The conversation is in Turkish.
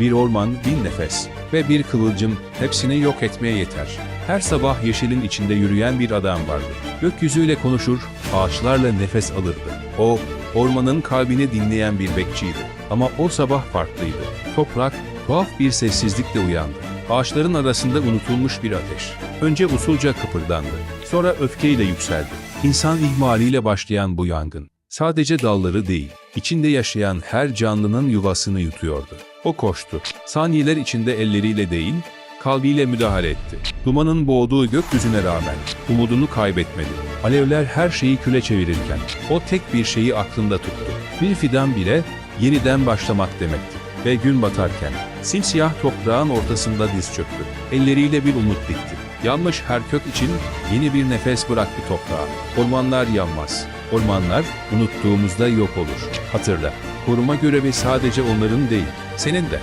Bir orman, bir nefes ve bir kıvılcım hepsini yok etmeye yeter. Her sabah yeşilin içinde yürüyen bir adam vardı. Gökyüzüyle konuşur, ağaçlarla nefes alırdı. O, ormanın kalbini dinleyen bir bekçiydi. Ama o sabah farklıydı. Toprak, tuhaf bir sessizlikle uyandı. Ağaçların arasında unutulmuş bir ateş. Önce usulca kıpırdandı. Sonra öfkeyle yükseldi. İnsan ihmaliyle başlayan bu yangın sadece dalları değil, içinde yaşayan her canlının yuvasını yutuyordu. O koştu. Saniyeler içinde elleriyle değil, kalbiyle müdahale etti. Dumanın boğduğu gökyüzüne rağmen umudunu kaybetmedi. Alevler her şeyi küle çevirirken o tek bir şeyi aklında tuttu. Bir fidan bile yeniden başlamak demekti. Ve gün batarken simsiyah toprağın ortasında diz çöktü. Elleriyle bir umut dikti. Yanmış her kök için yeni bir nefes bıraktı toprağa. Ormanlar yanmaz. Ormanlar unuttuğumuzda yok olur. Hatırla, koruma görevi sadece onların değil, senin de.